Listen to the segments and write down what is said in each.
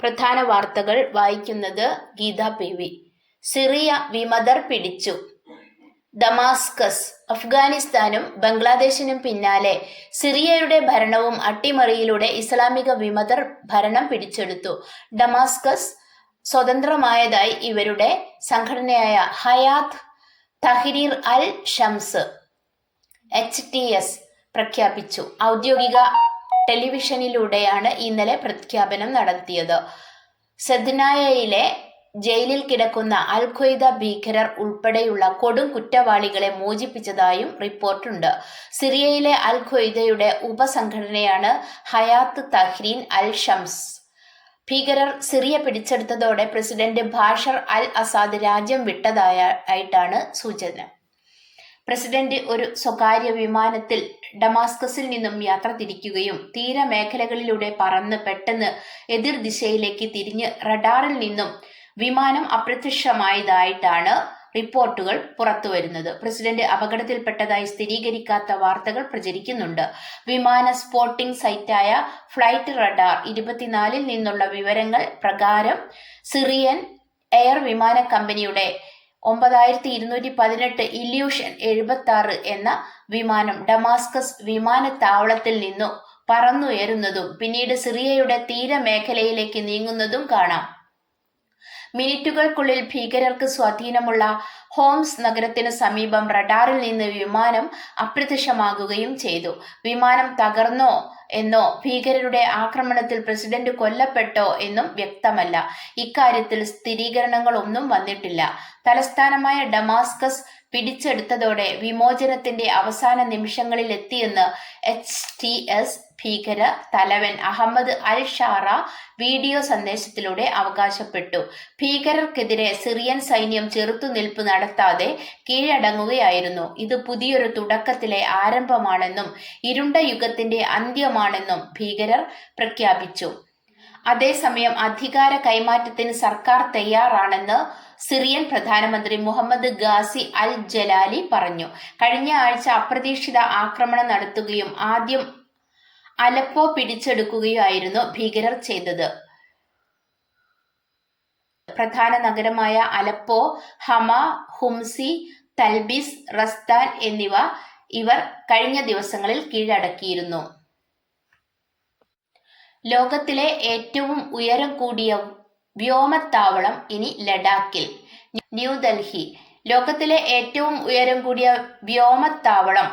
പ്രധാന വാർത്തകൾ വായിക്കുന്നത് ഗീത പി വി. സിറിയ വിമതർ പിടിച്ചു. ദമാസ്കസ് അഫ്ഗാനിസ്ഥാനും ബംഗ്ലാദേശിനും പിന്നാലെ സിറിയയുടെ ഭരണവും അട്ടിമറിയിലൂടെ ഇസ്ലാമിക വിമതർ ഭരണം പിടിച്ചെടുത്തു. ഡമാസ്കസ് സ്വതന്ത്രമായതായി ഇവരുടെ സംഘടനയായ Hayat Tahrir al Shams H T S പ്രഖ്യാപിച്ചു. ഔദ്യോഗിക ടെലിവിഷനിലൂടെയാണ് ഇന്നലെ പ്രഖ്യാപനം നടത്തിയത്. സദ്നായയിലെ ജയിലിൽ കിടക്കുന്ന അൽ ഭീകരർ ഉൾപ്പെടെയുള്ള കൊടും കുറ്റവാളികളെ മോചിപ്പിച്ചതായും റിപ്പോർട്ടുണ്ട്. സിറിയയിലെ അൽ ഖ്വയ്ദയുടെ ഉപസംഘടനയാണ് ഹയാത്ത് തഹ്രീൻ അൽ ഷംസ് ഭീകരർ സിറിയ പിടിച്ചെടുത്തതോടെ പ്രസിഡന്റ് ബാഷർ അൽ അസാദ് രാജ്യം വിട്ടതായിട്ടാണ് സൂചന. പ്രസിഡന്റ് ഒരു സ്വകാര്യ വിമാനത്തിൽ ഡമാസ്കസിൽ നിന്നും യാത്ര തിരിക്കുകയും തീരമേഖലകളിലൂടെ പറന്ന് പെട്ടെന്ന് എതിർ ദിശയിലേക്ക് തിരിഞ്ഞ് റഡാറിൽ നിന്നും വിമാനം അപ്രത്യക്ഷമായതായിട്ടാണ് റിപ്പോർട്ടുകൾ പുറത്തുവരുന്നത്. പ്രസിഡന്റ് അപകടത്തിൽപ്പെട്ടതായി സ്ഥിരീകരിക്കാത്ത വാർത്തകൾ പ്രചരിക്കുന്നുണ്ട്. വിമാന സ്പോട്ടിംഗ് സൈറ്റായ ഫ്ലൈറ്റ് റഡാർ ഇരുപത്തിനാലിൽ നിന്നുള്ള വിവരങ്ങൾ പ്രകാരം സിറിയൻ എയർ വിമാന കമ്പനിയുടെ ഒമ്പതായിരത്തി ഇരുന്നൂറ്റി പതിനെട്ട് ഇല്യൂഷൻ എഴുപത്തി ആറ് എന്ന വിമാനം ഡമാസ്കസ് വിമാനത്താവളത്തിൽ നിന്നു പറന്നുയരുന്നതും പിന്നീട് സിറിയയുടെ തീരമേഖലയിലേക്ക് നീങ്ങുന്നതും കാണാം. മിനിറ്റുകൾക്കുള്ളിൽ ഭീകരർക്ക് സ്വാധീനമുള്ള ഹോംസ് നഗരത്തിന് സമീപം റഡാറിൽ നിന്ന് വിമാനം അപ്രത്യക്ഷമാകുകയും ചെയ്തു. വിമാനം തകർന്നോ എന്നോ ഭീകരരുടെ ആക്രമണത്തിൽ പ്രസിഡന്റ് കൊല്ലപ്പെട്ടോ എന്നും വ്യക്തമല്ല. ഇക്കാര്യത്തിൽ സ്ഥിരീകരണങ്ങളൊന്നും വന്നിട്ടില്ല. തലസ്ഥാനമായ ഡമാസ്കസ് പിടിച്ചെടുത്തതോടെ വിമോചനത്തിന്റെ അവസാന നിമിഷങ്ങളിൽ എത്തിയെന്ന് എച്ച് ടി എസ് ഭീകര തലവൻ അഹമ്മദ് അൽ ഷാറ വീഡിയോ സന്ദേശത്തിലൂടെ അവകാശപ്പെട്ടു. ഭീകരർക്കെതിരെ സിറിയൻ സൈന്യം ചെറുത്തുനിൽപ്പ് നടത്താതെ കീഴടങ്ങുകയായിരുന്നു. ഇത് പുതിയൊരു തുടക്കത്തിലെ ആരംഭമാണെന്നും ഇരുണ്ട യുഗത്തിന്റെ അന്ത്യമാണെന്നും ഭീകരർ പ്രഖ്യാപിച്ചു. അതേസമയം അധികാര കൈമാറ്റത്തിന് സർക്കാർ തയ്യാറാണെന്ന് സിറിയൻ പ്രധാനമന്ത്രി മുഹമ്മദ് ഗാസി അൽ ജലാലി പറഞ്ഞു. കഴിഞ്ഞ ആഴ്ച അപ്രതീക്ഷിത ആക്രമണം നടത്തുകയും ആദ്യം അലപ്പോ പിടിച്ചെടുക്കുകയായിരുന്നു ഭീകരർ ചെയ്തത്. പ്രധാന നഗരമായ അലപ്പോ ഹമ ഹുംസി തൽബിസ് റസ്താൻ എന്നിവ ഇവർ കഴിഞ്ഞ ദിവസങ്ങളിൽ കീഴടക്കിയിരുന്നു. ലോകത്തിലെ ഏറ്റവും ഉയരം കൂടിയ വ്യോമത്താവളം ഇനി ലഡാക്കിൽ. ന്യൂഡൽഹി ലോകത്തിലെ ഏറ്റവും ഉയരം കൂടിയ വ്യോമത്താവളം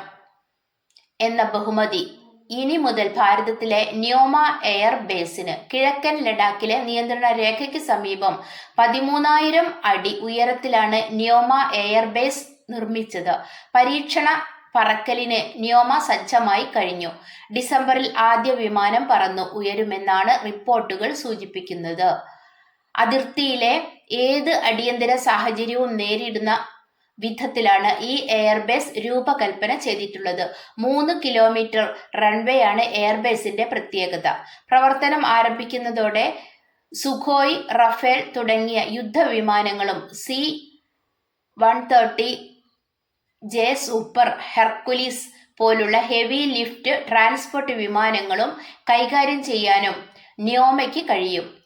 എന്ന ബഹുമതി ഇനി മുതൽ ഭാരതത്തിലെ ന്യോമ എയർ ബേസിന് കിഴക്കൻ ലഡാക്കിലെ നിയന്ത്രണ രേഖയ്ക്ക് സമീപം പതിമൂന്നായിരം അടി ഉയരത്തിലാണ് ന്യോമ എയർ ബേസ് നിർമ്മിച്ചത്. പരീക്ഷണ പറക്കലിന് ന്യോമ സജ്ജമായി കഴിഞ്ഞു. ഡിസംബറിൽ ആദ്യ വിമാനം പറന്നു ഉയരുമെന്നാണ് റിപ്പോർട്ടുകൾ സൂചിപ്പിക്കുന്നത്. അതിർത്തിയിലെ ഏത് അടിയന്തര സാഹചര്യവും നേരിടുന്ന വിധത്തിലാണ് ഈ എയർബേസ് രൂപകൽപ്പന ചെയ്തിട്ടുള്ളത്. മൂന്ന് കിലോമീറ്റർ റൺവേ ആണ് എയർബേസിന്റെ പ്രത്യേകത. പ്രവർത്തനം ആരംഭിക്കുന്നതോടെ സുഖോയ് റഫേൽ തുടങ്ങിയ യുദ്ധവിമാനങ്ങളും C one thirty J super Hercules പോലുള്ള ഹെവി ലിഫ്റ്റ് ട്രാൻസ്പോർട്ട് വിമാനങ്ങളും കൈകാര്യം ചെയ്യാനും നിയോമയ്ക്ക് കഴിയും.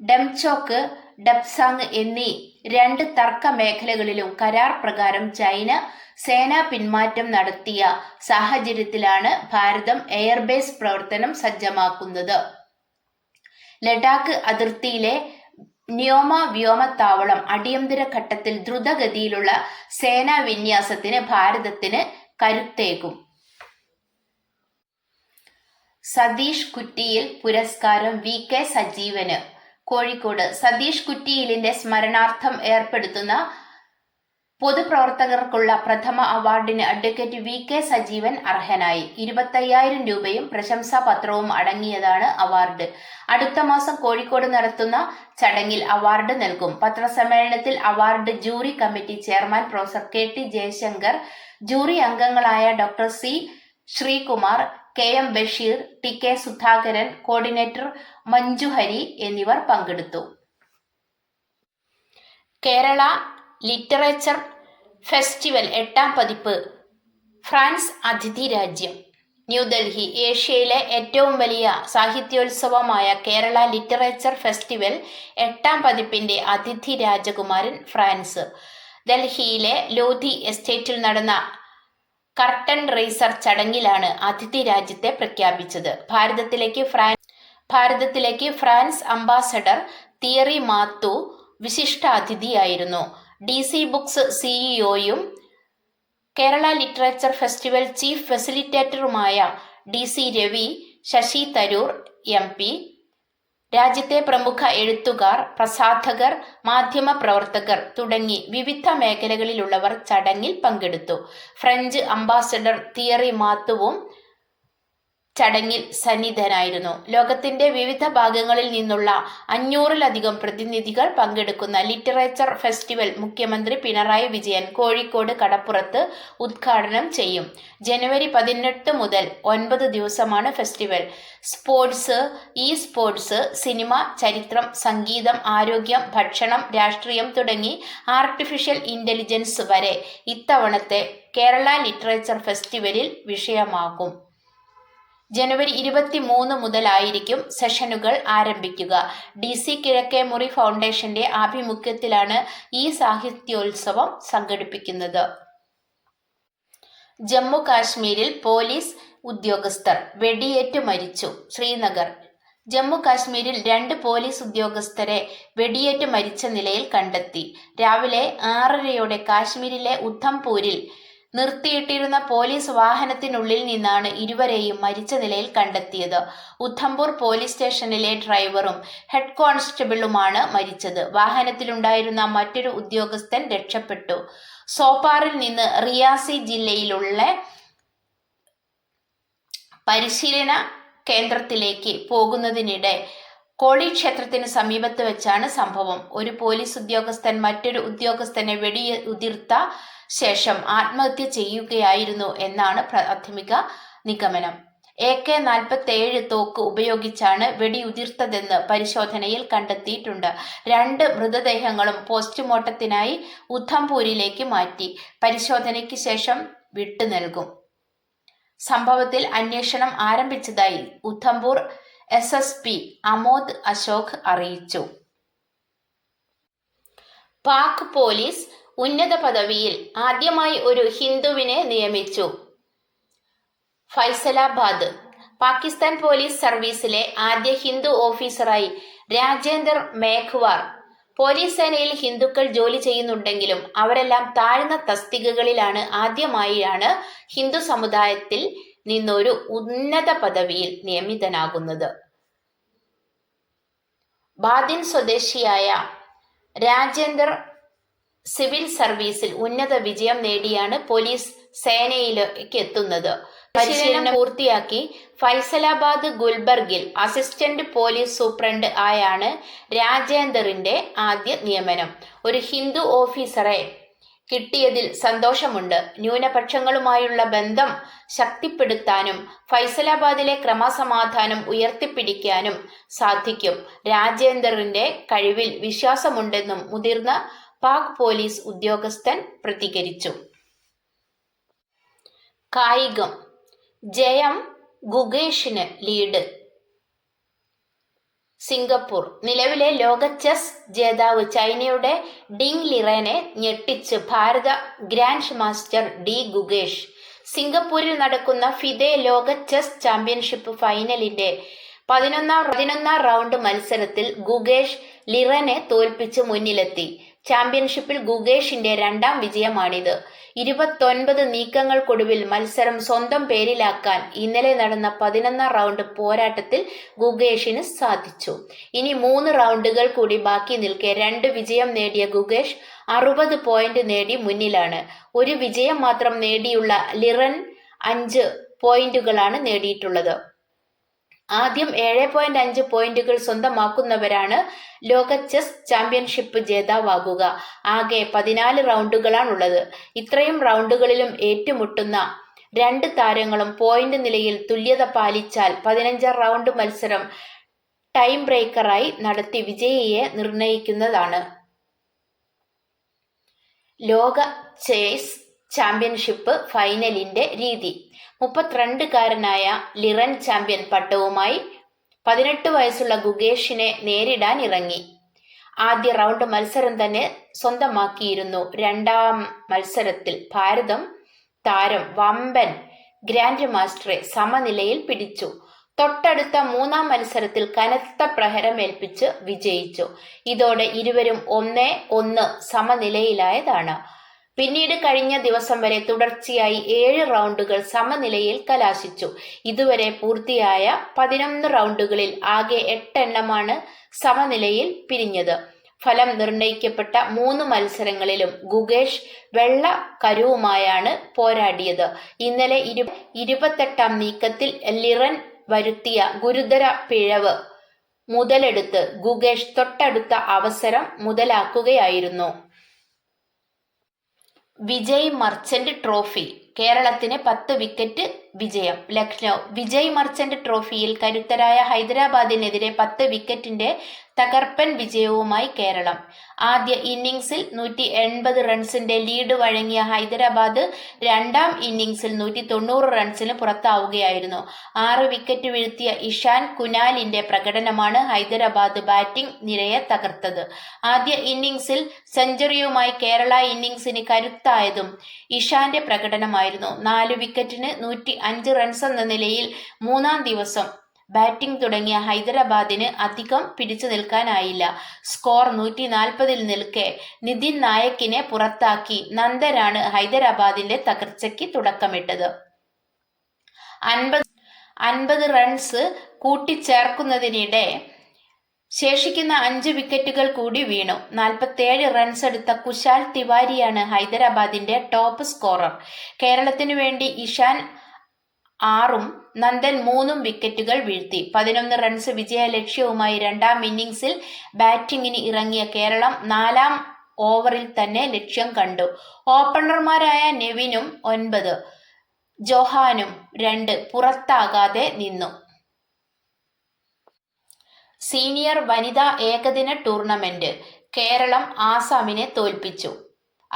ഡംചോക്ക് ഡെപ്സാങ് എന്നീ രണ്ട് തർക്ക മേഖലകളിലും കരാർ പ്രകാരം ചൈന സേനാ പിന്മാറ്റം നടത്തിയ സാഹചര്യത്തിലാണ് ഭാരതം എയർബേസ് പ്രവർത്തനം സജ്ജമാക്കുന്നത്. ലഡാക്ക് അതിർത്തിയിലെ ന്യോമ വ്യോമത്താവളം അടിയന്തര ഘട്ടത്തിൽ ദ്രുതഗതിയിലുള്ള സേനാ വിന്യാസത്തിന് ഭാരതത്തിന് കരുത്തേകും. സതീഷ് കുറ്റിയിൽ പുരസ്കാരം വി കെ സജീവന്. കോഴിക്കോട് സതീഷ് കുറ്റിയിലിന്റെ സ്മരണാർത്ഥം ഏർപ്പെടുത്തുന്ന പൊതുപ്രവർത്തകർക്കുള്ള പ്രഥമ അവാർഡിന് അഡ്വക്കേറ്റ് വി കെ സജീവൻ അർഹനായി. ഇരുപത്തയ്യായിരം രൂപയും പ്രശംസാ പത്രവും അടങ്ങിയതാണ് അവാർഡ്. അടുത്ത മാസം കോഴിക്കോട് നടത്തുന്ന ചടങ്ങിൽ അവാർഡ് നൽകും. പത്രസമ്മേളനത്തിൽ award jury committee chairman professor K T Jayasankar jury അംഗങ്ങളായ doctor C Sreekumar K M Basheer T K Sudhakaran coordinator Manjuhari എന്നിവർ പങ്കെടുത്തു. കേരള ലിറ്ററേച്ചർ ഫെസ്റ്റിവൽ എട്ടാം പതിപ്പ് ഫ്രാൻസ് അതിഥി രാജ്യം. ന്യൂഡൽഹി ഏഷ്യയിലെ ഏറ്റവും വലിയ സാഹിത്യോത്സവമായ കേരള ലിറ്ററേച്ചർ ഫെസ്റ്റിവൽ എട്ടാം പതിപ്പിന്റെ അതിഥി രാജകുമാരൻ ഫ്രാൻസ്. ഡൽഹിയിലെ ലോധി എസ്റ്റേറ്റിൽ നടന്ന കർട്ടൻ റേസർ ചടങ്ങിലാണ് അതിഥി രാജ്യത്തെ പ്രഖ്യാപിച്ചത്. ഭാരതത്തിലേക്ക് ഫ്രാൻസ് ഭാരതത്തിലേക്ക് ഫ്രാൻസ് അംബാസഡർ തിയറി മാത്തു വിശിഷ്ടാതിഥിയായിരുന്നു ഡി സി ബുക്സ് സിഇഒയും Kerala literature festival chief ഫെസിലിറ്റേറ്ററുമായ D C Ravi Shashi Tharoor M P രാജ്യത്തെ പ്രമുഖ എഴുത്തുകാർ പ്രസാധകർ മാധ്യമ പ്രവർത്തകർ തുടങ്ങി വിവിധ മേഖലകളിലുള്ളവർ ചടങ്ങിൽ പങ്കെടുത്തു. ഫ്രഞ്ച് അംബാസഡർ തിയറി മാത്തുവും ചടങ്ങിൽ സന്നിധനായിരുന്നു. ലോകത്തിന്റെ വിവിധ ഭാഗങ്ങളിൽ നിന്നുള്ള അഞ്ഞൂറിലധികം പ്രതിനിധികൾ പങ്കെടുക്കുന്ന ലിറ്ററേച്ചർ ഫെസ്റ്റിവൽ മുഖ്യമന്ത്രി പിണറായി വിജയൻ കോഴിക്കോട് കടപ്പുറത്ത് ഉദ്ഘാടനം ചെയ്യും. ജനുവരി പതിനെട്ട് മുതൽ ഒൻപത് ദിവസമാണ് festival. Sports e sports cinema ചരിത്രം സംഗീതം ആരോഗ്യം ഭക്ഷണം രാഷ്ട്രീയം തുടങ്ങി ആർട്ടിഫിഷ്യൽ ഇന്റലിജൻസ് വരെ ഇത്തവണത്തെ കേരള ലിറ്ററേച്ചർ ഫെസ്റ്റിവലിൽ വിഷയമാകും. ജനുവരി ഇരുപത്തി മൂന്ന് മുതലായിരിക്കും സെഷനുകൾ ആരംഭിക്കുക. ഡി സി കിഴക്കേ മുറി ഫൗണ്ടേഷന്റെ ആഭിമുഖ്യത്തിലാണ് ഈ സാഹിത്യോത്സവം സംഘടിപ്പിക്കുന്നത്. ജമ്മു കാശ്മീരിൽ പോലീസ് ഉദ്യോഗസ്ഥർ വെടിയേറ്റ് മരിച്ചു. ശ്രീനഗർ. ജമ്മു കാശ്മീരിൽ രണ്ട് പോലീസ് ഉദ്യോഗസ്ഥരെ വെടിയേറ്റ് മരിച്ച നിലയിൽ കണ്ടെത്തി. രാവിലെ ആറരയോടെ കാശ്മീരിലെ ഉദ്ധംപൂരിൽ നിർത്തിയിട്ടിരുന്ന പോലീസ് വാഹനത്തിനുള്ളിൽ നിന്നാണ് ഇരുവരെയും മരിച്ച നിലയിൽ കണ്ടെത്തിയത്. ഉദ്ധംപൂർ പോലീസ് സ്റ്റേഷനിലെ ഡ്രൈവറും ഹെഡ് കോൺസ്റ്റബിളുമാണ് മരിച്ചത്. വാഹനത്തിലുണ്ടായിരുന്ന മറ്റൊരു ഉദ്യോഗസ്ഥൻ രക്ഷപ്പെട്ടു. സോപ്പാറിൽ നിന്ന് റിയാസി ജില്ലയിലുള്ള പരിശീലന കേന്ദ്രത്തിലേക്ക് പോകുന്നതിനിടെ കോളി ക്ഷേത്രത്തിന് സമീപത്ത് വെച്ചാണ് സംഭവം. ഒരു പോലീസ് ഉദ്യോഗസ്ഥൻ മറ്റൊരു ഉദ്യോഗസ്ഥനെ വെടി ഉതിർത്ത ശേഷം ആത്മഹത്യ ചെയ്യുകയായിരുന്നു എന്നാണ് പ്രാഥമിക നിഗമനം. എ കെ നാൽപ്പത്തേഴ് തോക്ക് ഉപയോഗിച്ചാണ് വെടിയുതിർത്തതെന്ന് പരിശോധനയിൽ കണ്ടെത്തിയിട്ടുണ്ട്. രണ്ട് മൃതദേഹങ്ങളും പോസ്റ്റ്മോർട്ടത്തിനായി ഉദ്ധംപൂരിലേക്ക് മാറ്റി. പരിശോധനയ്ക്ക് ശേഷം വിട്ടു നൽകും. സംഭവത്തിൽ അന്വേഷണം ആരംഭിച്ചതായി Udhampur S S P Amod Ashok അറിയിച്ചു. പാക് പോലീസ് ഉന്നത പദവിയിൽ ആദ്യമായി ഒരു ഹിന്ദുവിനെ നിയമിച്ചു. ഫൈസലാബാദ് പാകിസ്ഥാൻ പോലീസ് സർവീസിലെ ആദ്യ ഹിന്ദു ഓഫീസറായി രാജേന്ദർ മേഘ്വാർ. പോലീസ് സേനയിൽ ഹിന്ദുക്കൾ ജോലി ചെയ്യുന്നുണ്ടെങ്കിലും അവരെല്ലാം താഴ്ന്ന തസ്തികകളിലാണ് ആദ്യമായാണ് ഹിന്ദു സമുദായത്തിൽ നിന്നൊരു ഉന്നത പദവിയിൽ നിയമിതനാകുന്നത്. ബാദിൻ സ്വദേശിയായ രാജേന്ദർ സിവിൽ സർവീസിൽ ഉന്നത വിജയം നേടിയാണ് പോലീസ് സേനയിലേക്ക് എത്തുന്നത് പരിശീലനം പൂർത്തിയാക്കി ഫൈസലാബാദ് ഗുൽബർഗിൽ അസിസ്റ്റന്റ് പോലീസ് സൂപ്രണ്ട് ആയാണ് രാജേന്ദറിന്റെ ആദ്യ നിയമനം. ഒരു ഹിന്ദു ഓഫീസറെ കിട്ടിയതിൽ സന്തോഷമുണ്ട്. ന്യൂനപക്ഷങ്ങളുമായുള്ള ബന്ധം ശക്തിപ്പെടുത്താനും ഫൈസലാബാദിലെ ക്രമസമാധാനം ഉയർത്തിപ്പിടിക്കാനും സാധിക്കും. രാജേന്ദറിന്റെ കഴിവിൽ വിശ്വാസമുണ്ടെന്നും മുതിർന്ന പാക് പോലീസ് ഉദ്യോഗസ്ഥൻ പ്രതികരിച്ചു. കായികം. ജയം ഗുഗേഷിന് ലീഡ്. സിംഗപ്പൂർ. നിലവിലെ ലോക ചെസ് ജേതാവ് ചൈനയുടെ ഡിങ് ലിറേനെ ഞെട്ടിച്ച് ഭാരത ഗ്രാൻഡ് മാസ്റ്റർ ഡി ഗുഗേഷ് സിംഗപ്പൂരിൽ നടക്കുന്ന ഫിദെ ലോക ചെസ് ചാമ്പ്യൻഷിപ്പ് ഫൈനലിന്റെ പതിനൊന്നാം പതിനൊന്നാം റൗണ്ട് മത്സരത്തിൽ ഗുഗേഷ് ലിറനെ തോൽപ്പിച്ച് മുന്നിലെത്തി. ചാമ്പ്യൻഷിപ്പിൽ ഗുഗേഷിന്റെ രണ്ടാം വിജയമാണിത്. ഇരുപത്തൊൻപത് നീക്കങ്ങൾക്കൊടുവിൽ മത്സരം സ്വന്തം പേരിലാക്കാൻ ഇന്നലെ നടന്ന പതിനൊന്നാം റൗണ്ട് പോരാട്ടത്തിൽ ഗുഗേഷിന് സാധിച്ചു. ഇനി മൂന്ന് റൗണ്ടുകൾ കൂടി ബാക്കി നിൽക്കെ രണ്ട് വിജയം നേടിയ ഗുഗേഷ് അറുപത് പോയിന്റ് നേടി മുന്നിലാണ്. ഒരു വിജയം മാത്രം നേടിയുള്ള ലിറൻ അഞ്ച് പോയിന്റുകളാണ് നേടിയിട്ടുള്ളത്. ആദ്യം ഏഴ് പോയിന്റ് അഞ്ച് പോയിന്റുകൾ സ്വന്തമാക്കുന്നവരാണ് ലോക ചെസ് ചാമ്പ്യൻഷിപ്പ് ജേതാവാകുക. ആകെ പതിനാല് റൗണ്ടുകളാണുള്ളത് ഇത്രയും റൗണ്ടുകളിലും ഏറ്റുമുട്ടുന്ന രണ്ട് താരങ്ങളും പോയിന്റ് നിലയിൽ തുല്യത പാലിച്ചാൽ പതിനഞ്ചാം റൗണ്ട് മത്സരം ടൈം ബ്രേക്കറായി നടത്തി വിജയിയെ നിർണയിക്കുന്നതാണ്. ലോക ചേസ് ചാമ്പ്യൻഷിപ്പ് ഫൈനലിന്റെ രീതി. മുപ്പത്തിരണ്ടുകാരനായ ലിറൻ ചാമ്പ്യൻ പട്ടവുമായി പതിനെട്ട് വയസ്സുള്ള ഗുഗേഷിനെ നേരിടാൻ ഇറങ്ങി. ആദ്യ റൗണ്ട് മത്സരം തന്നെ സ്വന്തമാക്കിയിരുന്നു. രണ്ടാം മത്സരത്തിൽ ഭാരതം താരം വമ്പൻ ഗ്രാൻഡ് മാസ്റ്ററെ സമനിലയിൽ പിടിച്ചു. തൊട്ടടുത്ത മൂന്നാം മത്സരത്തിൽ കനത്ത പ്രഹരമേൽപ്പിച്ച് വിജയിച്ചു. ഇതോടെ ഇരുവരും ഒന്നേ ഒന്ന് സമനിലയിലായതാണ്. പിന്നീട് കഴിഞ്ഞ ദിവസം വരെ തുടർച്ചയായി ഏഴ് റൗണ്ടുകൾ സമനിലയിൽ കലാശിച്ചു. ഇതുവരെ പൂർത്തിയായ പതിനൊന്ന് റൗണ്ടുകളിൽ ആകെ എട്ടെണ്ണമാണ് സമനിലയിൽ പിരിഞ്ഞത്. ഫലം നിർണയിക്കപ്പെട്ട മൂന്ന് മത്സരങ്ങളിലും ഗുഗേഷ് വെള്ള കരുവുമായാണ് പോരാടിയത്. ഇന്നലെ ഇരു ഇരുപത്തെട്ടാം നീക്കത്തിൽ ലിറൻ വരുത്തിയ ഗുരുതര പിഴവ് മുതലെടുത്ത് ഗുഗേഷ് തൊട്ടടുത്ത അവസരം മുതലാക്കുകയായിരുന്നു. Vijay merchant trophy. കേരളത്തിന് പത്ത് വിക്കറ്റ് വിജയം. ലക്നൗ വിജയ് മർച്ചന്റ് ട്രോഫിയിൽ കരുത്തരായ ഹൈദരാബാദിനെതിരെ പത്ത് വിക്കറ്റിന്റെ തകർപ്പൻ വിജയവുമായി കേരളം. ആദ്യ ഇന്നിംഗ്സിൽ നൂറ്റി എൺപത് റൺസിന്റെ ലീഡ് വഴങ്ങിയ ഹൈദരാബാദ് രണ്ടാം ഇന്നിംഗ്സിൽ നൂറ്റി തൊണ്ണൂറ് റൺസിന് പുറത്താവുകയായിരുന്നു. ആറ് വിക്കറ്റ് വീഴ്ത്തിയ ഇഷാൻ കുനാലിന്റെ പ്രകടനമാണ് ഹൈദരാബാദ് ബാറ്റിംഗ് നിരയെ തകർത്തത്. ആദ്യ ഇന്നിംഗ്സിൽ സെഞ്ചുറിയുമായി കേരള ഇന്നിംഗ്സിന് കരുത്തായതും ഇഷാന്റെ പ്രകടനമായിരുന്നു. നാല് വിക്കറ്റിന് നൂറ്റി അഞ്ച് റൺസ് എന്ന നിലയിൽ മൂന്നാം ദിവസം ബാറ്റിംഗ് തുടങ്ങിയ ഹൈദരാബാദിന് അധികം പിടിച്ചു നിൽക്കാനായില്ല. സ്കോർ നൂറ്റി നാൽപ്പതിൽ നിൽക്കെ നിതിൻ നായക്കിനെ പുറത്താക്കി. നന്ദരാണ് ഹൈദരാബാദിന്റെ തകർച്ചയ്ക്ക് തുടക്കമിട്ടത്. അൻപത് റൺസ് കൂട്ടിച്ചേർക്കുന്നതിനിടെ ശേഷിക്കുന്ന അഞ്ച് വിക്കറ്റുകൾ കൂടി വീണു. നാൽപ്പത്തേഴ് റൺസ് എടുത്ത കുശാൽ തിവാരിയാണ് ഹൈദരാബാദിന്റെ ടോപ്പ് സ്കോറർ കേരളത്തിനു വേണ്ടി ഇഷാൻ ആറും നന്ദൻ മൂന്നും വിക്കറ്റുകൾ വീഴ്ത്തി. പതിനൊന്ന് റൺസ് വിജയ ലക്ഷ്യവുമായി രണ്ടാം ഇന്നിംഗ്സിൽ ബാറ്റിംഗിന് ഇറങ്ങിയ കേരളം നാലാം ഓവറിൽ തന്നെ ലക്ഷ്യം കണ്ടു. ഓപ്പണർമാരായ നെവിനും ഒൻപത് ജോഹാനും രണ്ട് പുറത്താകാതെ നിന്നു. സീനിയർ വനിതാ ഏകദിന ടൂർണമെന്റ് കേരളം ആസാമിനെ തോൽപ്പിച്ചു.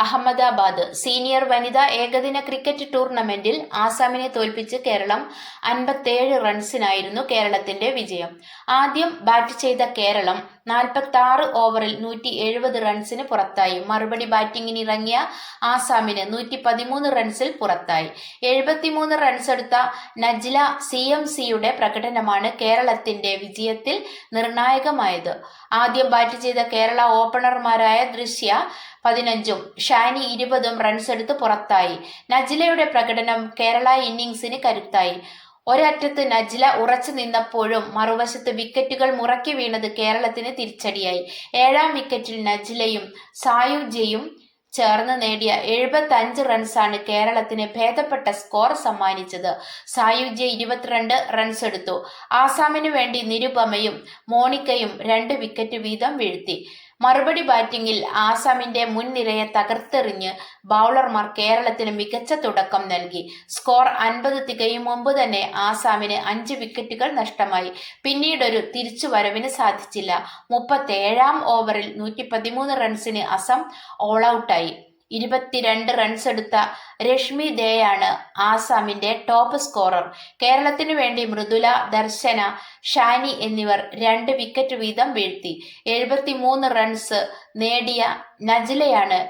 അഹമ്മദാബാദ് സീനിയർ വനിതാ ഏകദിന ക്രിക്കറ്റ് ടൂർണമെന്റിൽ ആസാമിനെ തോൽപ്പിച്ച് കേരളം അൻപത്തേഴ് റൺസിനായിരുന്നു കേരളത്തിന്റെ വിജയം. ആദ്യം ബാറ്റ് ചെയ്ത കേരളം നാൽപ്പത്തി ആറ് ഓവറിൽ നൂറ്റി എഴുപത് റൺസിന് പുറത്തായി. മറുപടി ബാറ്റിംഗിന് ഇറങ്ങിയ ആസാമിന് നൂറ്റി പതിമൂന്ന് റൺസിൽ പുറത്തായി. എഴുപത്തിമൂന്ന് റൺസ് എടുത്ത നജ്ല സി എം സിയുടെ പ്രകടനമാണ് കേരളത്തിന്റെ വിജയത്തിൽ നിർണായകമായത്. ആദ്യം ബാറ്റ് ചെയ്ത കേരള ഓപ്പണർമാരായ ദൃശ്യ പതിനഞ്ചും ഷാനി ഇരുപതും റൺസ് എടുത്ത് പുറത്തായി. നജ്ലയുടെ പ്രകടനം കേരള ഇന്നിംഗ്സിന് കരുത്തായി. ഒരറ്റത്ത് നജ്ല ഉറച്ചു നിന്നപ്പോഴും മറുവശത്ത് വിക്കറ്റുകൾ മുറക്കി വീണത് കേരളത്തിന് തിരിച്ചടിയായി. ഏഴാം വിക്കറ്റിൽ നജ്ലയും സായുജയും ചേർന്ന് നേടിയ എഴുപത്തി അഞ്ച് റൺസാണ് കേരളത്തിന് ഭേദപ്പെട്ട സ്കോർ സമ്മാനിച്ചത്. സായുജ്യ ഇരുപത്തിരണ്ട് റൺസ് എടുത്തു. ആസാമിനു വേണ്ടി നിരുപമയും മോണിക്കയും രണ്ട് വിക്കറ്റ് വീതം വീഴ്ത്തി. മറുപടി ബാറ്റിംഗിൽ ആസാമിന്റെ മുൻനിരയെ തകർത്തെറിഞ്ഞ് ബൗളർമാർ കേരളത്തിന് മികച്ച തുടക്കം നൽകി. സ്കോർ അൻപത് തികയും മുമ്പ് തന്നെ ആസാമിന് അഞ്ച് വിക്കറ്റുകൾ നഷ്ടമായി. പിന്നീടൊരു തിരിച്ചുവരവിന് സാധിച്ചില്ല. മുപ്പത്തേഴാം ഓവറിൽ നൂറ്റി പതിമൂന്ന് റൺസിന് അസം ഓൾ ഔട്ടായി. ഇരുപത്തിരണ്ട് റൺസ് എടുത്ത രശ്മി ദേയാണ് ആസാമിന്റെ ടോപ്പ് സ്കോറർ കേരളത്തിനു വേണ്ടി മൃദുല ദർശന ഷാനി എന്നിവർ രണ്ട് വിക്കറ്റ് വീതം വീഴ്ത്തി. എഴുപത്തിമൂന്ന് റൺസ് നേടിയ നജിലയാണ്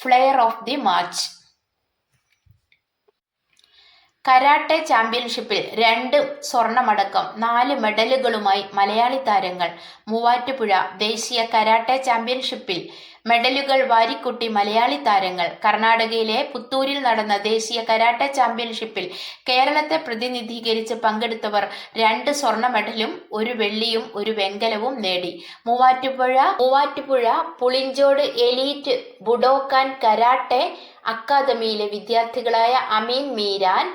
player of the match karate ചാമ്പ്യൻഷിപ്പിൽ രണ്ട് സ്വർണമടക്കം നാല് മെഡലുകളുമായി മലയാളി താരങ്ങൾ മൂവാറ്റുപുഴ ദേശീയ കരാട്ടെ ചാമ്പ്യൻഷിപ്പിൽ മെഡലുകൾ വാരിക്കുട്ടി മലയാളി താരങ്ങൾ. കർണാടകയിലെ പുത്തൂരിൽ നടന്ന ദേശീയ കരാട്ട ചാമ്പ്യൻഷിപ്പിൽ കേരളത്തെ പ്രതിനിധീകരിച്ച് പങ്കെടുത്തവർ രണ്ട് സ്വർണ മെഡലും ഒരു വെള്ളിയും ഒരു വെങ്കലവും നേടി. Muvattupuzha Muvattupuzha Pulinchod elite Budokan karate അക്കാദമിയിലെ വിദ്യാർത്ഥികളായ അമീൻ മീരാൻ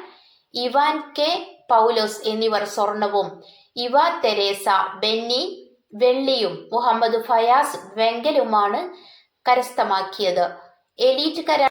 ഇവാൻ കെ പൗലോസ് എന്നിവർ സ്വർണവും ഇവ തെരേസ ബെന്നി വെള്ളിയും മുഹമ്മദ് ഫയാസ് വെങ്കലുമാണ് കരസ്ഥമാക്കിയത്. എലീറ്റ് കരാ